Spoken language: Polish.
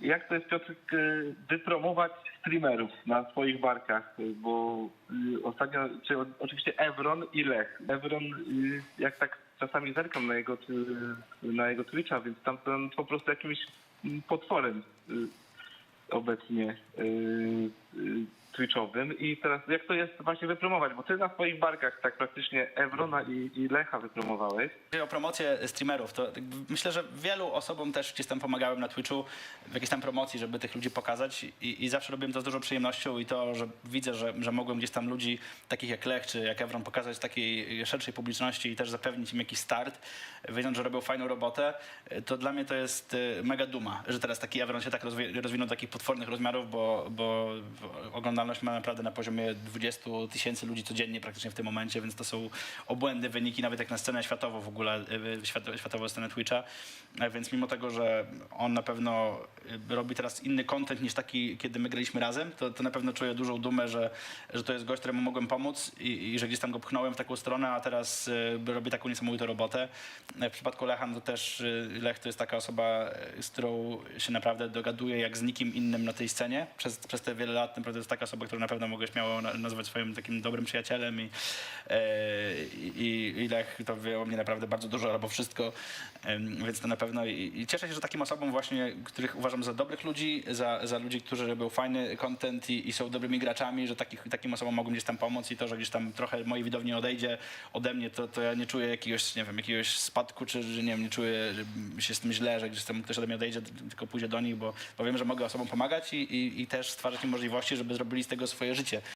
jak to jest Piotr y, wypromować streamerów na swoich barkach, bo y, ostatnio, czy oczywiście Evron i Lech. Evron, y, jak tak czasami zerkam na jego, y, na jego Twitcha, więc tam po prostu jakimś potworem obecnie Twitchowym i teraz jak to jest właśnie wypromować, bo ty na swoich barkach tak praktycznie Evrona i, i Lecha wypromowałeś. Chodzi o promocję streamerów, to myślę, że wielu osobom też gdzieś tam pomagałem na Twitchu w jakiejś tam promocji, żeby tych ludzi pokazać i, i zawsze robiłem to z dużą przyjemnością i to, że widzę, że, że mogłem gdzieś tam ludzi takich jak Lech czy jak Evron pokazać takiej szerszej publiczności i też zapewnić im jakiś start, wiedząc, że robią fajną robotę, to dla mnie to jest y, mega duma, że teraz taki Evron się tak rozwi- rozwinął do takich potwornych rozmiarów, bo, bo oglądalność ma naprawdę na poziomie 20 tysięcy ludzi codziennie praktycznie w tym momencie, więc to są obłędne wyniki, nawet jak na scenę światową w ogóle, y, świat, światową scenę Twitcha. E, Więc mimo tego, że on na pewno y, robi teraz inny content niż taki, kiedy my graliśmy razem, to, to na pewno czuję dużą dumę, że, że to jest gość, któremu mogłem pomóc i, i że gdzieś tam go pchnąłem w taką stronę, a teraz y, robi taką niesamowitą robotę. E, W przypadku Lecha no to też y, Lech to jest taka osoba, y, z którą się naprawdę dogaduje jak z nikim innym na tej scenie. Przez, przez te wiele lat naprawdę taka osoba, którą na pewno mogę śmiało na- nazwać swoim takim dobrym przyjacielem i, e, i, i Lech to wie o mnie naprawdę bardzo dużo albo wszystko, więc to na pewno i, i cieszę się, że takim osobom właśnie, których uważam za dobrych ludzi, za, za ludzi, którzy robią fajny content i, i są dobrymi graczami, że takich, takim osobom mogą gdzieś tam pomóc i to, że gdzieś tam trochę mojej widowni odejdzie ode mnie, to, to ja nie czuję jakiegoś, nie wiem, jakiegoś spadku, czy że nie wiem, nie czuję że się z tym źle, że gdzieś tam ktoś ode mnie odejdzie, tylko pójdzie do nich, bo, bo wiem, że mogę osobom pomagać i, i, i też stwarzać im możliwości, żeby zrobili z tego swoje życie.